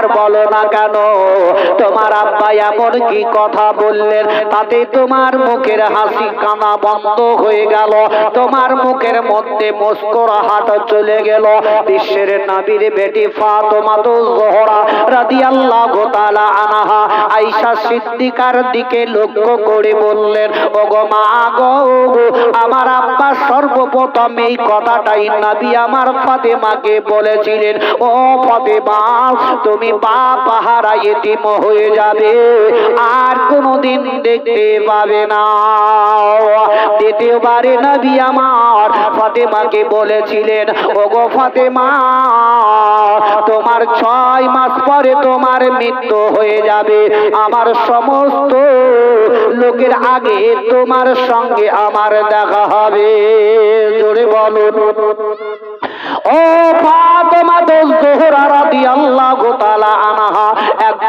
একবার বলো না কেন? তোমার আব্বা এমন কি কথা বললেন? তাতে তোমার মুখের হাসি কানা বন্ধ হয়ে গেল। তোমার মুখের মধ্যে মুস্কুরাহাট চলে গেল। বিশ্বের নবীর বেটি ফাতেমা তো জোহরা রাদিয়াল্লাহু তাআলা আনহা আয়েশা সিদ্দিকার দিকে লক্ষ্য করে বললেন, ওগো মা গো, আমার আব্বা সর্বপ্রথম এই কথাটাই নবী আমার ফাতেমাকে বলেছিলেন। ও ফাতেমা, তুমি এতিম হয়ে যাবে, আর দেখতে পাবে না। ফাতেমাকে বলেছিলেন ফাতেমা, তোমার ছয় মাস পরে তোমার মৃত্যু হয়ে যাবে। আমার সমস্ত লোকের আগে তোমার সঙ্গে আমার দেখা হবে। জোরে বলো ও ফাতেমা তো জোহরা রাদিয়াল্লাহু তাআলা আনহা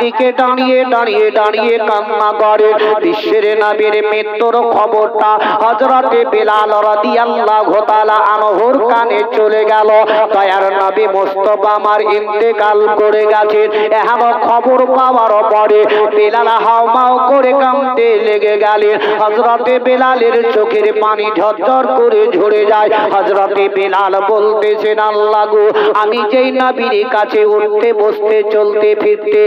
একদিকে দাঁড়িয়ে দাঁড়িয়ে দাঁড়িয়ে কান্না করে। বিশ্বের নবীর মৃত্যুর খবরটা হযরতে বিলাল রাদিয়াল্লাহু তাআলা আনহুর কানে চলে গেল। দয়ার নবী মুস্তাফা আমার ইন্তেকাল করে গেছেন। এখন খবর পাওয়ার পরে বিলাল হাওমাও করে কামতে লেগে গেলেন হযরতে বিলালের চোখের পানি ঝরঝর করে ঝরে যায়। হজরতে বিলাল বলতেছেন, আল্লাহ গো, আমি যেই নবীর কাছে উঠতে, বসতে, চলতে, ফিরতে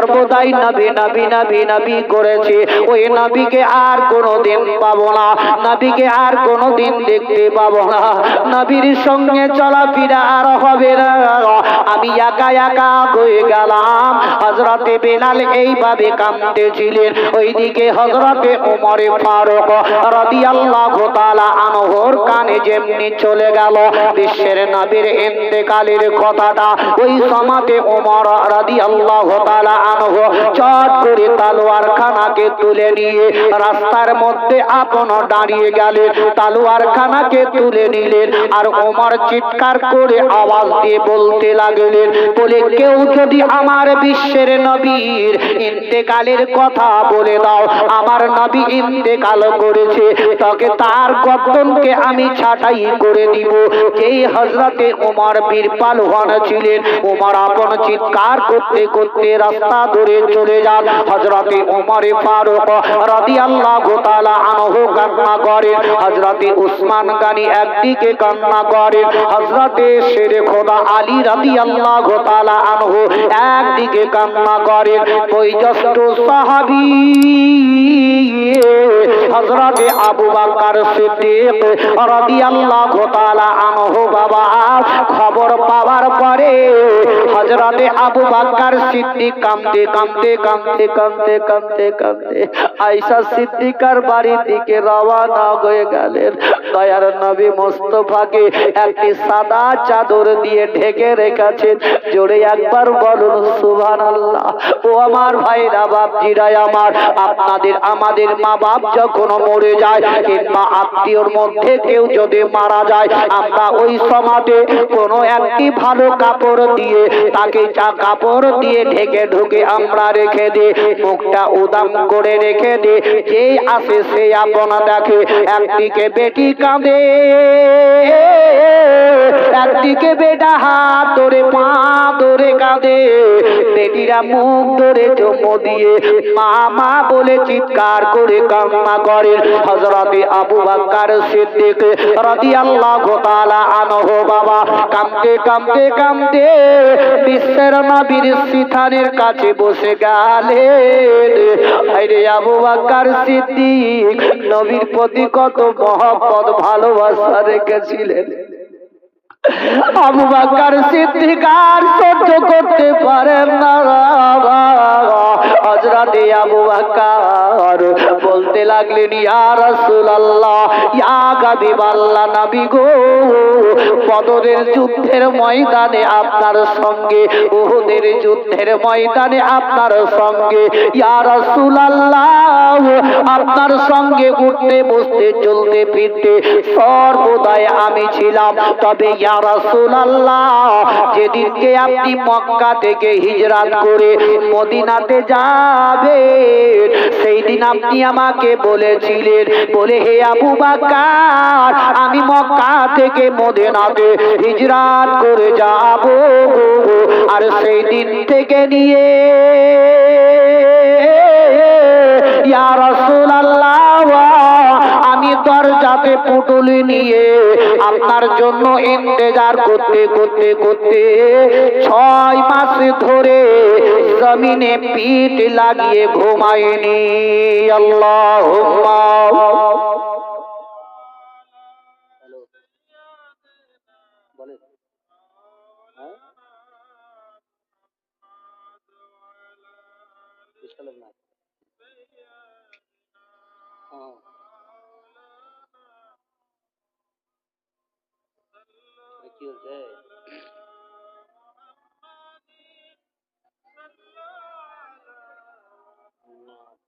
সর্বদাই নবী নবী নবী নবী করেছে। ওই নবীকে আর কোনোদিন পাবো না। নবীকে আর কোনোদিন দেখতে পাবো না। নবীর সঙ্গে চলাফেরা আর হবে না। আমি একা একা হয়ে গেলাম। হজরতে বেলাল এইভাবে কামতেছিলেন ওইদিকে হজরতে ওমরে ফারুক রাদিয়াল্লাহু তাআলা আনহুর কানে যেমনি চলে গেল, বিশ্বের নবীর ইন্তেকালের কথাটা। ওই সমাতে ওমর রাদিয়াল্লাহু তাআলা চট করে তালোয়ার খানাকে তুলে নিয়ে রাস্তার মধ্যে আপন দাঁড়িয়ে গেলেন তালোয়ার খানাকে তুলে নিলেন আর ওমর চিৎকার করে আওয়াজ দিয়ে বলতে লাগলেন, বলে, কেউ যদি আমার বিশ্বের নবীর ইন্তেকালের কথা বলে দাও, আমার নবী ইন্তেকাল করেছে তাকে তার গর্দনকে আমি ছাটাই করে দিব। যেই হজরতে ওমর বীর পালওয়ান ছিলেন, ওমর আপন চিৎকার করতে করতে রাস্তা ধরে চলে যান। হজরতে ওমরে ফারুক রাদিয়াল্লাহু তাআলা আনহু কান্না করেন। হজরতে উসমান গানি একদিকে কান্না করেন। হজরতে শেরে খোদা আলী রাদিয়াল্লাহু তাআলা আনহু একদিকে কান্না করেন। ওই জ্যেষ্ঠ সাহাবী হজরতে আবু বকর সিদ্দিক রাদিয়াল্লাহু তাআলা আনহু বাবা, খবর পাওয়ার পরে হজরতে আবু বকর সিদ্দিক কাঁদতে কাঁদতে কাঁদতে কাঁদতে কাঁদতে কাঁদতে আয়েশা সিদ্দিকার বাড়ির দিকে রওনা হয়ে গেলেন। দয়ার নবী মোস্তফাকে একটি সাদা চাদর দিয়ে ঢেকে রেখেছেন। জোরে একবার বলুন, সুবহানাল্লাহ। ও আমার ভাইরা, বাপজিরাই আমার, আপনাদের, আমাদের মা বাপ যখন মরে যায় কিংবা আত্মীয়র মধ্যে কেউ যদি মারা যায়, আমরা ওই সমাজে কোনো একটি ভালো কাপড় দিয়ে, তাকে চা কাপড় দিয়ে ঢেকে ঢুকে আমরা রেখে দিই, মুখটা উদাম করে রেখে দিই। যেই আসে সে আপনা দেখে, একদিকে বেটি কাঁদে, একদিকে বেটা হাত ধরে, পা ধরে কাঁদে। বেটিরা মুখ ধরে চমো দিয়ে মা মা বলে চিৎকার করে কান্না করেন হজরতে আবু বাক্কার সিদ্দিক রাদিয়াল্লাহু তাআলা আনহু বাবা কামতে কামতে কামতে বিশ্বের নবীর সিথানের কাছে বসে গালেন? আরে আবু বাকার সিদ্দিক, নবীর প্রতি কত মহব্বত, ভালোবাসা রেখেছিলেন। আবু বাকার সিদ্দিক আর সহ্য করতে পারেন না। হজরতে আবু বাক্কার বলতে লাগলেন, ইয়া রাসূলুল্লাহ, ইয়া হাবিবাল্লাহ নবী গো, বদরের যুদ্ধের ময়দানে আপনার সঙ্গে, উহুদের যুদ্ধের ময়দানে আপনার সঙ্গে, ইয়া রাসূলুল্লাহ, আপনার সঙ্গে উঠতে, বসতে, চলতে, ফিরতে সর্বদাই আমি ছিলাম। তবে ইয়া রাসূলুল্লাহ, যেদিনকে আপনি মক্কা থেকে হিজরত করে মদিনাতে যাবেন সেই দিন আপনি আমাকে বলেছিলেন বলে হে আবু বাকার আমি মক্কা থেকে মদিনাতে হিজরাত করে যাব আর সেই দিন থেকে নিয়ে, ইয়া রাসূলুল্লাহ পুটুলি নিয়ে আপনার জন্য ইন্তজার করতে করতে করতে ছয় মাস ধরে জমিনে পিঠ লাগিয়ে ঘুমায়নি। আল্লাহ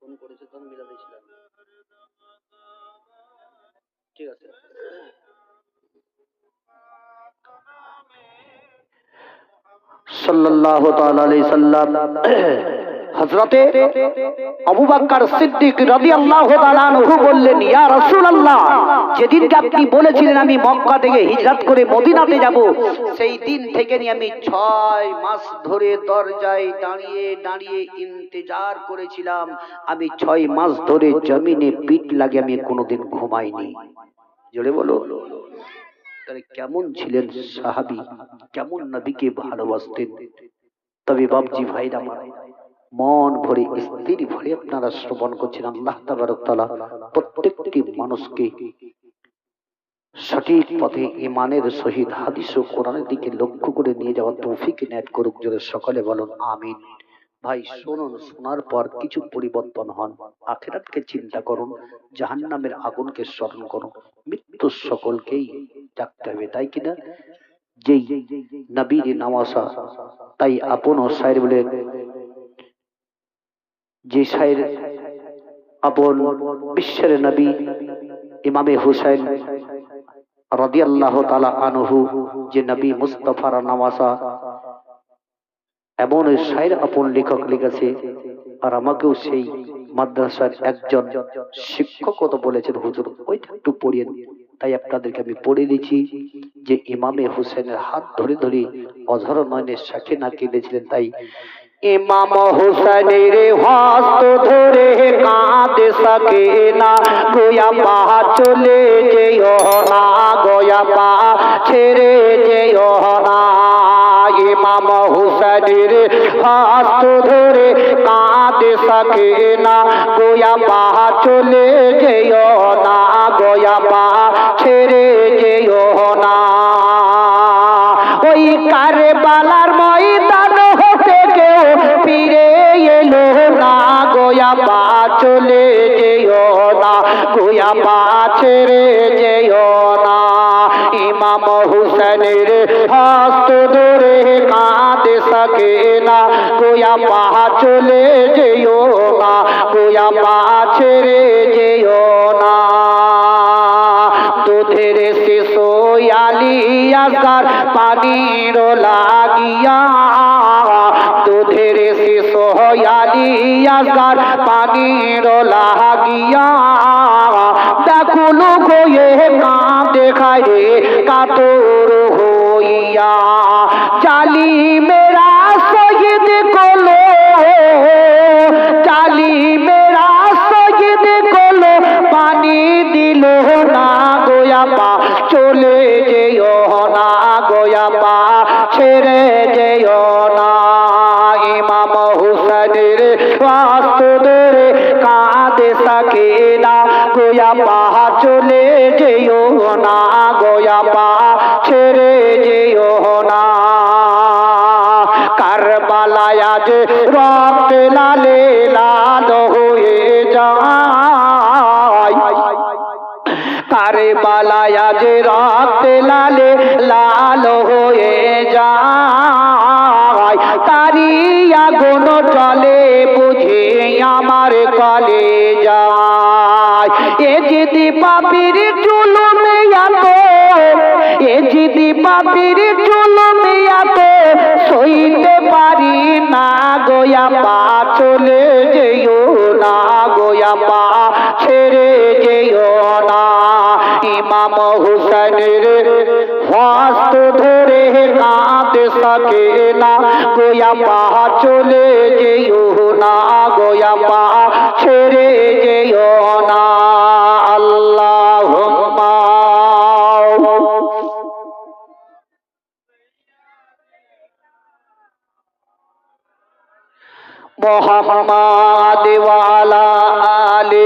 ফোন করেছে তো আমি মিলা দিয়েছিলাম ঠিক আছে। হযরতে আবু বকর সিদ্দিক তাআলা আনহু বললেন, ইয়া রাসূলুল্লাহ, যেদিনকে আপনি বলেছিলেন আমি মক্কা থেকে হিজরত করে মদিনাতে যাব, সেই দিন থেকে নিয়ে আমি ছয় মাস ধরে দরজায় দাঁড়িয়ে দাঁড়িয়ে ইন্তজার করেছিলাম। আমি ছয় মাস ধরে জমিনে পিঠ লাগে আমি কোনোদিন ঘুমাইনি। জোরে বলো। তাহলে কেমন ছিলেন সাহাবি? কেমন নবীকে ভালোবাসতেন? তবে বাবজি ভাইরা আমার মন ভরে স্থির ভরে আপনারা শ্রবণ করছেন। আল্লাহ তাবারকতলা প্রত্যেকটি মানুষকে সঠিক পথে ইমানের সহিত হাদিস ও কোরআনের দিকে লক্ষ্য করে নিয়ে যাওয়ার তৌফিক নেট করুক। জোরে সকলে বলুন, আমিন। ভাই, শুনুন, শোনার পর কিছু পরিবর্তন হন। আখেরাতকে চিন্তা করুন, জাহান্নামের আগুনকে স্মরণ করুন। মৃত্যু সকলকেই ডাকতে হবে, তাই কিনা যেই নবীর নামাসা তাই আপন ও সাইর বলে যে সাইর আপন বিশ্বের নবী ইমামে হুসাইন রাদিয়াল্লাহু তাআলা আনহু, যে নবী মুস্তাফার নামাসা এমন শায়ের আপন লেখক লিখেছে। আর আমাকেও সেই মাদ্রাসার একজন শিক্ষকও তো বলেছেন, হুজুর, ওইটা একটু পড়িয়ে তাই আপনাদেরকে আমি পড়ে দিচ্ছি যে ইমামে হুসেনের হাত ধরে ধরে অঝর নয়নের সাক্ষী না কেঁদেছিলেন তাই ইমাম হুসেনের হস্ত ধরে কাঁদে সকে না গোয়া পা চলে যেও না গোয়া পা ছেড়ে যেও না ইমাম হুসেনের হস্ত ধরে কাঁদে সকে না গোয়া পা চলে যেও না গোয়া পা ছেড়ে যেও পা চলে যেও না গোয়া পা ছেড়ে যেও না। দুধের শিশু আলিয়াকার পানির লাগিয়া দুধের শিশু আলিয়াকার পানির লাগিয়া। দেখুন গোয়ে কাঁদে খায় কাতর হইয়া চালি আজ রক্ত লালে লাল হয়ে যায়। কারে বালায়া যে রক্ত লালে লাল হয়ে যায়। তারি আগুন চলে বুঝে আমার কলে যায় এ যদি পাপির চুলুমে এত এজিদি পাপির চুলমে এত সইতে পারি, না গোয়া পা চলে যেও না গোয়া পা ছেড়ে যেও না। ইমাম হুসেনের হস্ত ধরে না গোয়া পা চলে যেও না গোয়া পা ছেড়ে মোহাম্মদ ওয়ালা আলে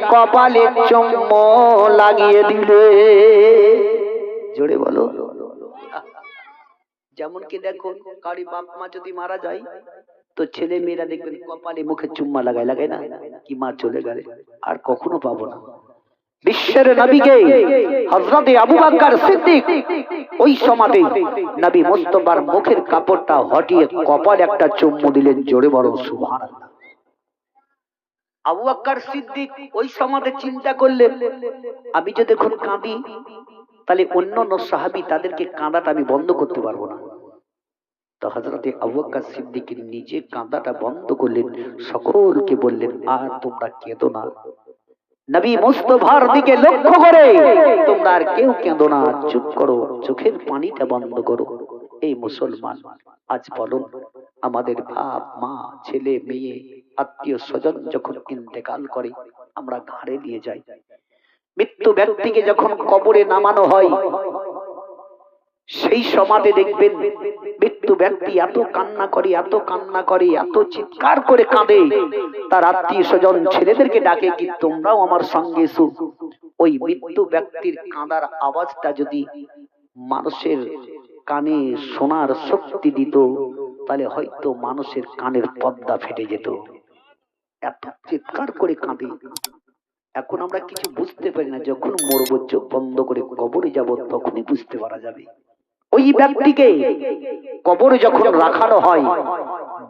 কপালে চুম্ব লাগিয়ে দিলে। জোরে বলো। যেমন কি দেখো কারি বাপ মা যদি মারা যায়, তো ছেলে মেয়েরা দেখবেন কপালে মুখে চুম্মা লাগায় লাগায় না? কি মা চলে গেলে? আর কখনো পাবো না। বিশ্বের নবীকে হযরতে আবু বকর সিদ্দিক ওই সমাতে নবী মুস্তাফার মুখের কাপড়টা হটিয়ে কপালে একটা চুম্বু দিলেন। জোরে বড় সুবহানাল্লাহ। আবু সিদ্দিক ওই চিন্তা করলেন আমি যদি এখন কাঁদি, তাহলে অন্য সাহাবি তাদেরকে কাঁদাটা আমি বন্ধ করতে পারব না। তো আবু সিদ্দিক নিজে কাঁদাটা বন্ধ করলেন, সকলকে বললেন, আর তোমরা কেঁদো না। নবী মুস্তফার দিকে লক্ষ্য করে তোমরা আর কেউ কেঁদো না, চুপ করো, চোখের পানিটা বন্ধ করো। এই মুসলমান, আজ বলুন, আমাদের বাপ, মা, ছেলে, মেয়ে, আত্মীয় স্বজন যখন ইন্তেকাল করে, আমরা ঘাড়ে নিয়ে যাই। মৃত্যু ব্যক্তিকে যখন কবরে নামানো হয়, সেই সমাধে দেখবেন, মৃত্যু ব্যক্তি এত কান্না করে, এত কান্না করে, এত চিৎকার করে কাঁদে। তার আত্মীয় স্বজন ছেলেদেরকে ডাকে কি তোমরাও আমার সঙ্গে এসো। ওই মৃত্যু ব্যক্তির কাঁদার আওয়াজটা যদি মানুষের কানে শোনার শক্তি দিত, তাহলে হয়তো মানুষের কানের পর্দা ফেটে যেত। এত চিৎকার করে কাঁদে। এখন আমরা কিছু বুঝতে পারি না, যখন মরবো, চোখ বন্ধ করে কবরে যাব, তখনই বুঝতে পারা যাবে। ওই ব্যক্তিকে কবরে যখন রাখানো হয়,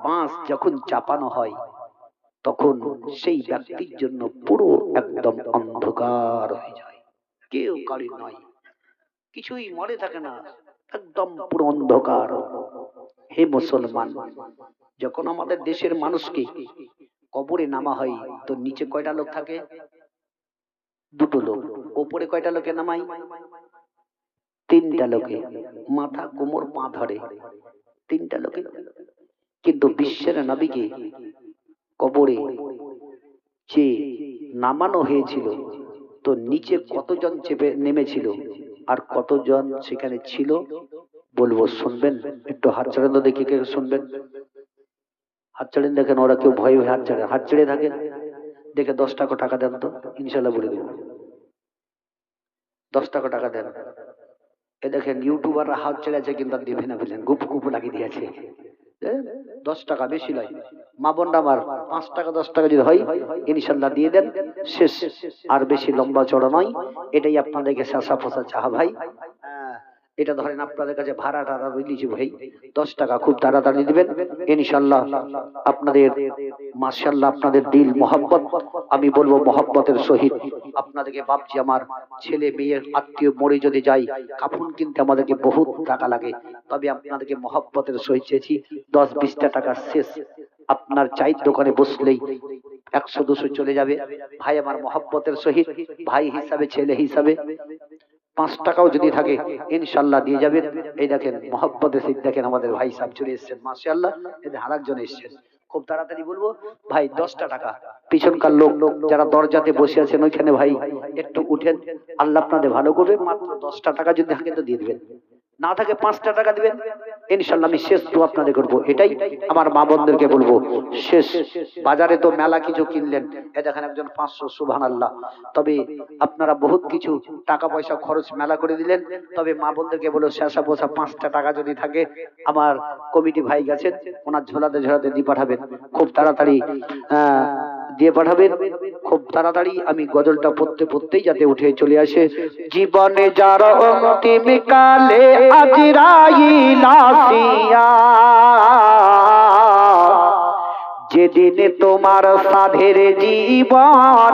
বাঁশ যখন চাপানো হয়, তখন সেই ব্যক্তির জন্য পুরো একদম অন্ধকার হয়ে যায়। কেউ কারি নয়। কিছুই মনে থাকে না। একদম পুরো অন্ধকার। হে মুসলমান, যখন আমাদের দেশের মানুষকে কবরে নামা হয়, তো নিচে কয়টা লোক থাকে? দুটো লোক। ওপরে কয়টা লোকে নামাই তিনটা লোকে। মাথা কোমর পা ধরে। তিনটা লোকে। কিন্তু বিশ্বের নবীকে কবরে যে নামানো হয়েছিল, তো নিচে কতজন চেপে নেমেছিল? আর কতজন সেখানে ছিল বলব, শুনবেন? একটু হাত ছাড়েন তো দেখি কে শুনবেন। হাত ছাড়েন দেখেন ওরা কেউ ভয় হয়ে হাত ছাড়ে হাত ছেড়ে থাকেন, দেখে দশ টাকা টাকা দেন তো ইনশাল্লাহ বলে দেবো। দশ টাকা টাকা দেন। এ দেখেন ইউটিউবাররা হাত ছেড়েছে কিন্তু আর দেবে না বুঝলেন, গুপ গুপ লাগিয়ে দিয়েছে। দশ টাকা বেশি নয় মা বোনরা আমার পাঁচ টাকা, দশ টাকা যদি হয় ইনশাল্লাহ দিয়ে দেন। শেষ আর বেশি লম্বা চড়া নয়। এটাই আপনাদেরকে শাসা ফসা চাহা ভাই। এটা ধরেন আপনাদের কাছে ভাড়া টাড়া রিলিজ ভাই। দশ টাকা খুব তাড়াতাড়ি দিবেন। ইনশাল্লাহ আপনাদের মার্শাল্লাহ আপনাদের দিল মোহাম্মত আমি বলব মোহাম্মতের সহিত। আপনাদেরকে ভাবছি আমার ছেলে মেয়ের আত্মীয় মরে যদি যাই কাফন কিনতে আমাদেরকে বহুত টাকা লাগে। তবে আপনাদেরকে মহব্বতের সহিত চেয়েছি। দশ বিশটা টাকা শেষ। আপনার চায়ের দোকানে বসলেই একশো দুশো চলে যাবে। ভাই আমার মহব্বতের সহিত, ভাই হিসাবে, ছেলে হিসাবে। পাঁচ টাকাও যদি থাকে, ইনশাল্লাহ দিয়ে যাবেন। এই দেখেন, মহব্বতের সহিত দেখেন আমাদের ভাই সাহেব চলে এসছেন। মাসে এদের আর একজন এসছেন। খুব তাড়াতাড়ি বলব, ভাই দশটা টাকা। পিছনকার লোক লোক যারা দরজাতে বসে আছেন, ওইখানে ভাই একটু উঠেন। আল্লাহ আপনাদের ভালো করবে, মাত্র দশটা টাকা যদি থাকে তো দিয়ে দেবেন। না থাকে পাঁচটা টাকা দিবেন। ইনশাল্লাহ আমি শেষ তো আপনাদের করব এটাই আমার মা বোনদেরকে বলব। শেষ বাজারে তো মেলা কিছু কিনলেন এ দেখেন একজন পাঁচশো সুভান আল্লাহ তবে আপনারা বহুত কিছু টাকা পয়সা খরচ মেলা করে দিলেন তবে মা বোনদেরকে বলো শেষা পোষা পাঁচটা টাকা যদি থাকে আমার কমিটি ভাই গেছেন ওনার ঝোলাতে ঝোলাতে দিয়ে পাঠাবেন। খুব তাড়াতাড়ি আহ, দিয়ে পাঠাবেন। খুব তাড়াতাড়ি আমি গজলটা পড়তে পড়তেই যাতে উঠে চলে আসে। জীবনে যার অন্তিম কালে যেদিনে তোমার সাধের জীবন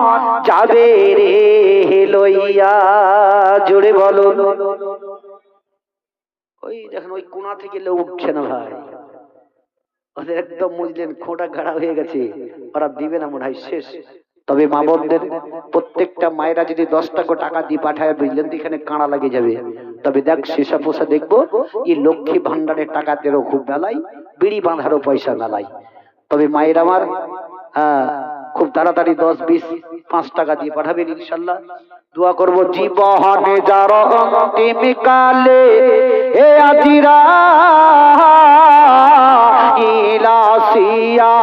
যাবে রে লইয়া। জোরে বলো ওই দেখেন, ওই কোনা থেকে লোক উঠছে না ভাই। ওদের একদম বুঝলেন খোঁটা গাড়া হয়ে গেছে। ওরা দিবে না মনে হয়, শেষ। তবে মা বোনদের প্রত্যেকটা মায়েরা যদি দশ টাকা টাকা দিয়ে পাঠায়, বুঝলেন এখানে কাঁড়া লাগে যাবে। তবে দেখ শেষা পোষা দেখব, এই লক্ষ্মী ভান্ডারের টাকা দেরও খুব মেলাই বিড়ি বাঁধারও পয়সা মেলাই তবে মায়ের আমার হ্যাঁ তাড়াতাড়ি দশ বিশ, পাঁচ টাকা দিয়ে পাঠাবেন ইনশাল্লাহ। দোয়া করব, জীবনে যার অন্তিম কালে হে আজিরা ইলাসিয়া।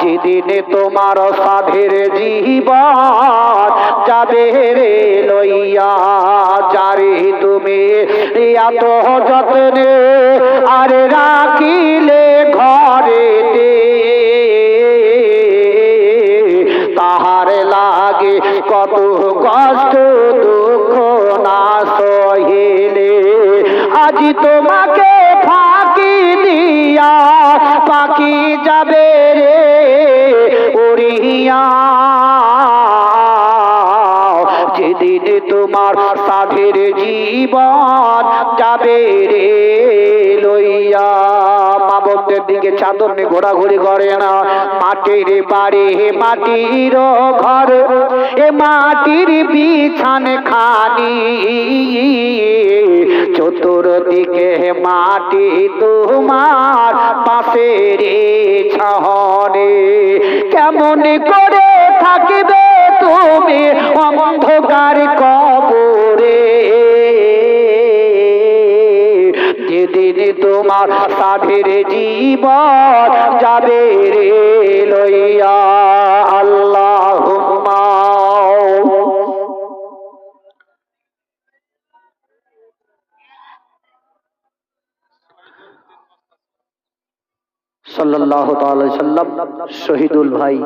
যেদিনে তোমার সাধের জীবন যাবে রে লইয়া, যারে তুমি এত যত্নে আরে রাখিলে তোমার সাধের জীবন যাবে রে লইয়া। মা বোনদের দিকে চাদর নিয়ে ঘোরাঘুরি করে না। মাটির বাড়ি হে মাটির ঘর, এ মাটির বিছান খানি চতুর্দিকে মাটি তোমার পাশে রে ছহরে কেমন করে থাকবে তুমি অন্ধকার কবরে। যেদিন তোমার সাধের জীবন যাবে রে লইয়া আল্লাহ। তাআলা সাল্লাম, শহীদুল ভাই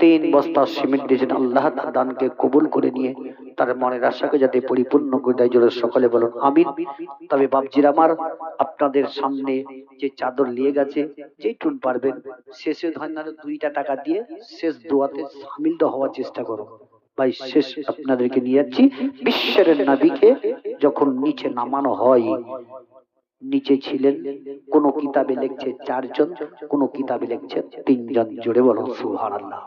তিন বস্তা সিমেন্ট দিয়েছেন আল্লাহ দানকে কবুল করে নিয়ে তার মনের আশাকে যাতে পরিপূর্ণ করে দেয়, জোরে সকলে বলুন, আমিন। তবে বাবজির আমার, আপনাদের সামনে যে চাদর নিয়ে গেছে, যেইটুন পারবেন, শেষে ধরেন দুইটা টাকা দিয়ে শেষ দোয়াতে সামিল হওয়ার চেষ্টা করো। ভাই, শেষ আপনাদেরকে নিয়ে যাচ্ছি। বিশ্বের নাবিকে যখন নিচে নামানো হয় নিচে ছিলেন, কোন কিতাবে লিখছে চারজন, কোন কিতাবে লিখছে তিনজন। জুড়ে বলো সুহান আল্লাহ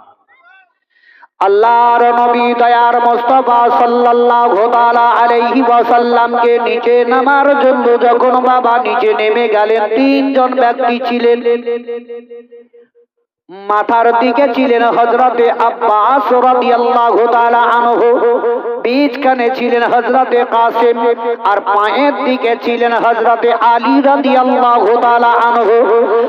আল্লাহর নবী দয়ার মোস্তফা সাল্লাল্লাহু তাআলা আলাইহি ওয়াসাল্লামকে নিচে নামার জন্য যখন বাবা নিচে নেমে গেলেন, তিনজন ব্যক্তি ছিলেন। মাথার দিকে ছিলেন হজরতে আব্বাস রাদিয়াল্লাহু তাআলা আনহু। ছিলেন আর পায়ের দিকে ছিলেন আলী রাদিয়াল্লাহু তাআলা আনহু।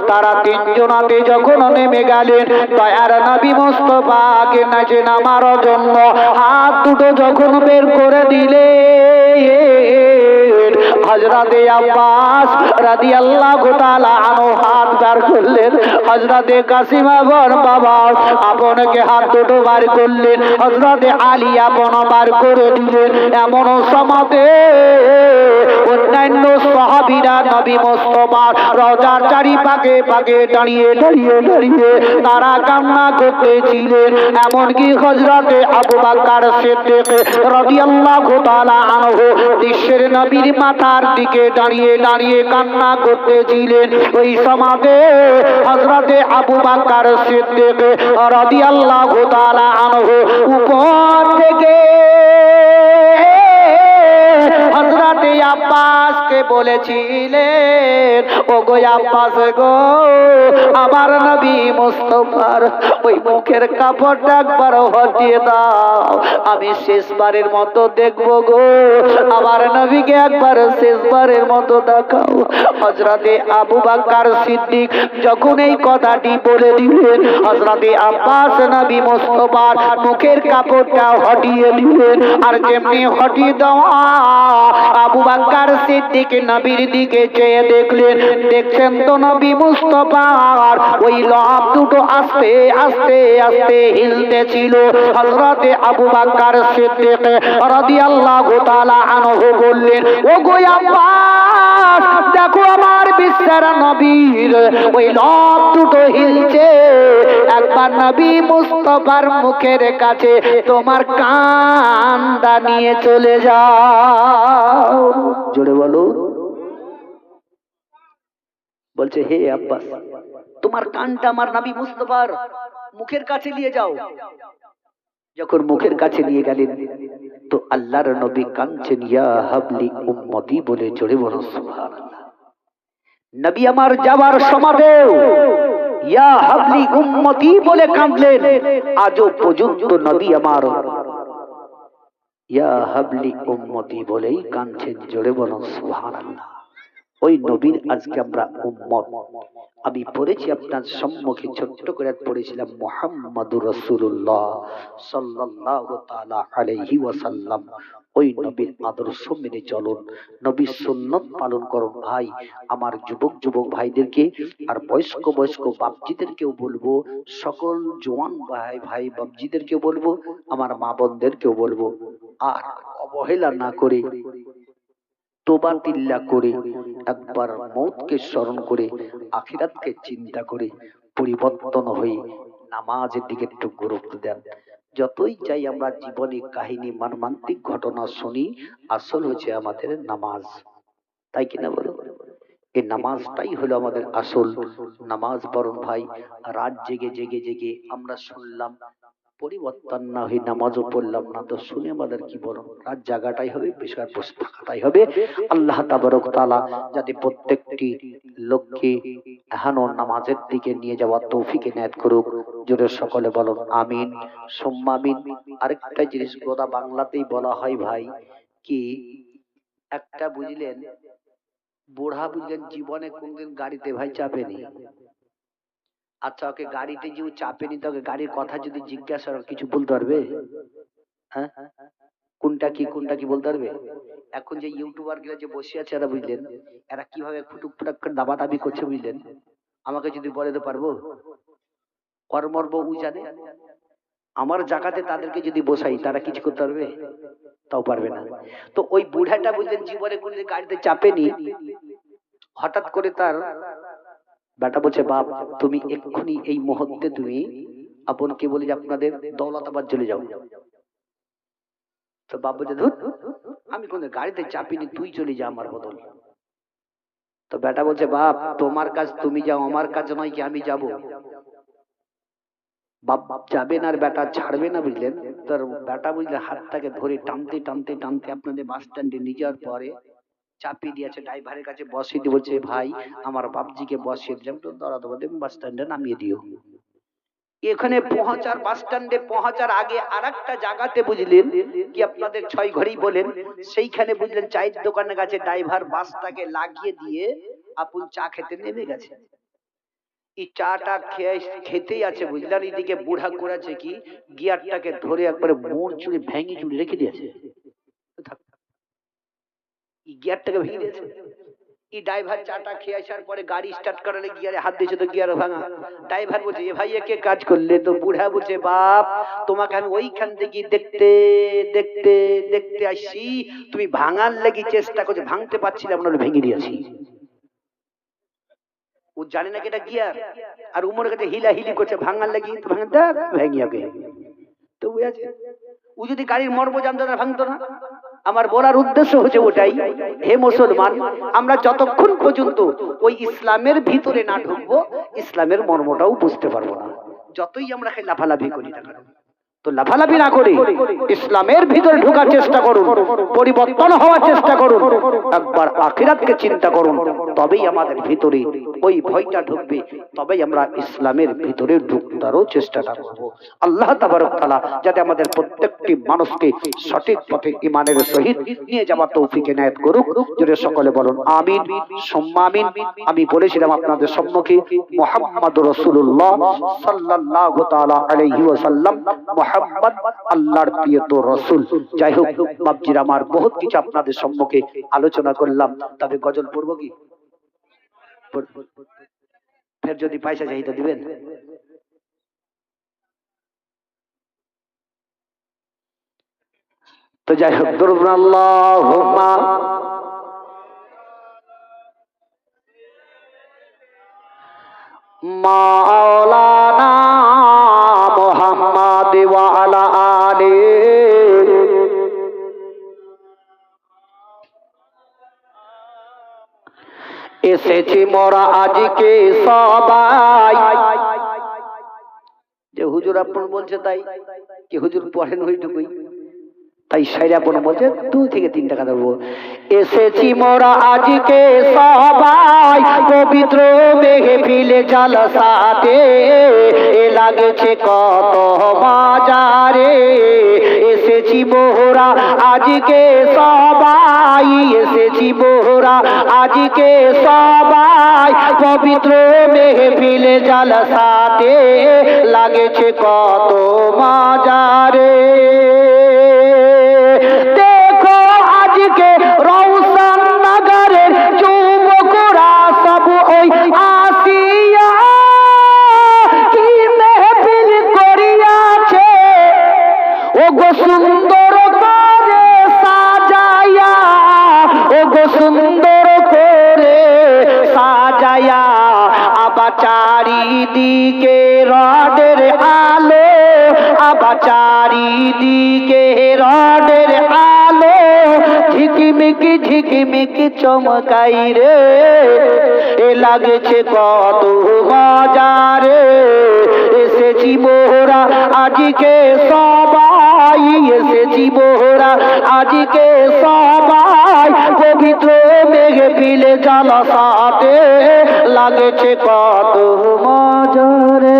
তারা তিনজনাতে যখন নেমে গেলেন, দয়ার নবী মুস্তাফাকে নাচে নামার জন্য হাত দুটো যখন বের করে দিলেন হজরতে আব্বাস রাদিয়াল্লাহু তাআলা আনহু হাত বার করলেন। হজরতে কাসিম আবার বাবা, আপনকে হাত দুটো বার করলেন। হজরতে আলী আপন বার করে দিলেন। এমন সমাতে অন্যান্য নবী রজার পাকে দাঁড়িয়ে দাঁড়িয়ে দাঁড়িয়ে তারা কান্না করতেছিলেন। এমনকি হজরতে আবু বাক্কার সিদ্দিক রাদিয়াল্লাহু তাআলা আনহু বিশ্বের নবীর মাথার দিকে দাঁড়িয়ে দাঁড়িয়ে কান্না করতেছিলেন। ওই সমাজে হজরতে আবু বাকার সিদ্দিক রাদিয়াল্লাহু তাআলা আনহু উপর থেকে আব্বাসকে বলেছিলেন ও গো আব্বাস গো, আমার নবী মুস্তফার ওই মুখের কাপড়টা একবার হটিয়ে দাও। আমি শেষবারের মতো দেখব গো। আমার নবীকে একবার শেষবারের মতো দেখাও। হজরতে আবু বাক্কার সিদ্দিক যখন এই কথাটি বলে দিলেন হজরতে আব্বাস নবী মুস্তফার মুখের কাপড়টা হটিয়ে দিলেন। আর যেমনি হটিয়ে দেওয়া, আবু বাক্কার সিদ্দিক নবীর দিকে চেয়ে দেখলেন, দেখছেন তো নবী মুস্তফার ওই লব দুটো আস্তে আস্তে আস্তে হিলতে ছিল। হযরতে আবু বকর সিদ্দিক রাদিয়াল্লাহু তাআলা আনহু বললেন ও গো আব্বাস, দেখো আমার বিশ্বের নবীর ওই দুটো হিলছে। একবার নবী মুস্তফার মুখের কাছে তোমার কানটা নিয়ে চলে যাও। জোরে বলো। বলছে, হে আব্বাস, তোমার কানটা আমার নবী মুস্তফার মুখের কাছে নিয়ে যাও। যখন মুখের কাছে নিয়ে গেলেন, তো আল্লাহর নবী কাঁদছেন হাবলি উম্মতি বলে জোরে বলো সুবহানাল্লাহ। নবী আমার যাবার সমাদেও ইয়া হাবলি উম্মতি বলে কাঁদলেন। আজও পর্যন্ত নবী আমার ইয়া হাবলি উম্মতি বলেই কাঁদছেন, জোরে বলো সুবহানাল্লাহ। ওই নবীর আজকে আমরা উম্মত। আমি পড়েছি আপনার সম্মুখে ছোট্ট করে পড়েছিলাম মোহাম্মদুর রসুল্লাহ সাল্লাল্লাহু তাআলা আলাইহি ওয়াসাল্লাম। ওই নবীর আদর্শ মেনে চলুন, নবীর সুন্নত পালন করুন ভাই। আমার যুবক যুবক ভাইদেরকে আর বয়স্ক বয়স্ক বাপজিদেরকেও বলব, সকল জোয়ান ভাই ভাই বাপজিদেরকেও বলব, আমার মা বোনদেরকেও বলব, আর অবহেলা না করে তোবা তিল্লা করে, একবার মৌতকে স্মরণ করে, আখিরাতকে চিন্তা করে, পরিবর্তন হয়ে নামাজের দিকে একটু গুরুত্ব দেন। যতই চাই আমরা জীবনে, কাহিনী, মর্মান্তিক ঘটনা শুনি, আসল হচ্ছে আমাদের নামাজ। তাই কিনা বলো? এই নামাজটাই হলো আমাদের আসল। নামাজ বরণ ভাই, রাত জেগে জেগে জেগে আমরা শুনলাম পরিবর্তন না হয়ে নামাজও পড়লাম না তো শুনে আমাদের কি বলো রাত জাগাটাই হবে বেশার বসে থাকাটাই হবে। আল্লাহ তাবারক তাআলা যাতে প্রত্যেকটি লোককে এহানো নামাজের দিকে নিয়ে যাওয়ার তৌফিক এনায়েত করুক। জোরে সকলে বলুন আমিন। সোম্মা আমিন। আরেকটা জিনিস গোদা বাংলাতেই বলা হয় ভাই কি একটা বুঝলেন বুড়া বুঝলেন জীবনে কোনদিন গাড়িতে ভাই চাপেনি আচ্ছা ওকে গাড়িতে যে চাপেনি তোকে গাড়ির কথা যদি জিজ্ঞাসা কিছু বলতে পারবে? হ্যাঁ? কোনটা কি কোনটা কি বলতে পারবে? এখন যে ইউটিউবারগুলো যে বসে আছে এরা বুঝলেন, এরা কীভাবে ফুটুক ফুটাক করে দাবা দাবি করছে বুঝলেন? আমাকে যদি বলে তো পারব? কর্মর্ব উ জানে আমার জায়গাতে তাদেরকে যদি বসাই, তারা কিছু করতে পারবে? তাও পারবে না। তো ওই বুড়াটা বুঝলেন, জীবনে কোনদিন গাড়িতে চাপেনি হঠাৎ করে তার বেটা বলছে, বাপ, তুমি এক্ষুনি এই মুহূর্তে তুমি আপনকে বলি যে আপনাদের দৌলতাবাদ চলে যাও। তো বাপ বলছে, ধুর, আমি কোন গাড়িতে চাপিনি, তুই চলে যা আমার বদল। তো বেটা বলছে, বাপ, তোমার কাজ তুমি যাও, আমার কাজ নয় কি আমি যাব? বাপ যাবেন আর বেটা ছাড়বে না, বুঝলেন? তার বেটা বুঝলে হাতটাকে ধরে টানতে টানতে টানতে আপনাদের বাস স্ট্যান্ডে নিয়ে যাওয়ার পরে চাপিয়ে দিয়েছে ড্রাইভারের কাছে বসিয়ে দিয়ে বলছে ভাই আমার বাপজিকে বসিয়ে দিলাম দাঁড়া দেবো বাস স্ট্যান্ডে নামিয়ে দিও। এখানে পৌঁছার বাস স্ট্যান্ডে পৌঁছার আগে আর একটা জায়গাতে বুঝলেন কি আপনাদের ছয় ঘড়ি বলেন সেইখানে বুঝলেন চায়ের দোকানের কাছে ড্রাইভার বাসটাকে লাগিয়ে দিয়ে আপন চা খেতে নেমে গেছে। এই চাটা খেয়ে খেতেই আছে বুঝলেন? এদিকে বুড়া করেছে কি? গিয়ারটাকে ধরে একবারে মোড় চুড়ে ভেঙে চুড়ে রেখে দিয়েছে। গিয়ারটাকে ভেঙে দিয়েছে। এই ড্রাইভার চাটা খেয়ে আসার পরে গাড়ি স্টার্ট করালে গিয়ারে হাত দিয়েছে তো গিয়ার ভাঙা। ড্রাইভার বলছে, এ ভাই একে কাজ করলে? তো বুড়া বলছে, বাপ, তোমাকে আমি ওইখান থেকে দেখতে দেখতে দেখতে আসছি। তুমি ভাঙার লাগি চেষ্টা করছ, ভাঙতে পারছিলাম না ভেঙে দিয়েছি। ও জানে না এটা গিয়ার আর উমরের কাছে হিলা হিলি করছে, ভাঙার লাগি তো ভাঙা ভেঙে যাবে তো বুঝেছে ও যদি গাড়ির মর্ম জানতো না ভাঙতো না। আমার বলার উদ্দেশ্য হচ্ছে ওটাই। হে মুসলমান, আমরা যতক্ষণ পর্যন্ত ওই ইসলামের ভিতরে না ঢুকবো, ইসলামের মর্মটাও বুঝতে পারব না। যতই আমরা লাফালাফি করি না তো লাফালাফি না করে, ইসলামের ভিতরে ঢোকার চেষ্টা করুন, পরিবর্তন হওয়ার চেষ্টা করুন, একবার আখিরাতকে চিন্তা করুন, তবেই আমাদের ভিতরে ওই ভয়টা ঢুকবে, তবেই আমরা ইসলামের ভিতরে ঢুকতারও চেষ্টাটা করব। আল্লাহ তাবারক তাআলা যাতে আমাদের প্রত্যেকটি মানুষকে সঠিক পথে ইমানের সহিত নিয়ে যাওয়ার তৌফিক এনায়েত করুক। যদি সকলে বলুন, আমিন সম্মা আমিন আমি বলেছিলাম আপনাদের সম্মুখে মুহাম্মদ রাসূলুল্লাহ সাল্লাল্লাহু তাআলা আলাইহি ওয়াসাল্লাম মুহাম্মদ, আল্লাহর প্রিয় রাসূল। যাই হোক, বাপজির আমার বহুত কিছু আপনাদের সম্মুখে আলোচনা করলাম। তবে গজল পড়ব কি? ফের যদি পয়সা তো দিবেন। তো যাই হোক দরুন আল্লাহুম্মা। মাওলানা এসেছি মোরা আজকে সবাই। যে হুজুর আপন বলছে তাই, কি হুজুর পড়েন ওইটুকুই। তাই সাইরা বোন বলছে, দু থেকে তিন টাকা দেবো এসেছি মোরা আজকে সবাই, পবিত্র মেঘে ফিলে জালসাতে। এ লাগেছে কত বাজারে। এসেছি মোরা আজকে সবাই এসেছি মোরা আজকে সবাই পবিত্র মেহফিলে ফিলে জালসাতে লাগেছে কত বাজারে ঝিকিমিকি চমকাই রে? এ লাগছে কত বাজারে। এসেছি মোহরা আজকে সবাই এসেছি মোহরা আজকে সবাই পবিত্র মেঘে পিলে জলসাতে। লাগছে কত মজরে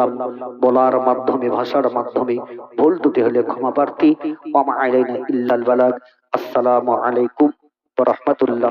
করলাম বলার মাধ্যমে, ভাষার মাধ্যমে ভুল দুটি হলে ক্ষমা প্রার্থী। ওমা আলাইনা আসসালামু আলাইকুম ওয়া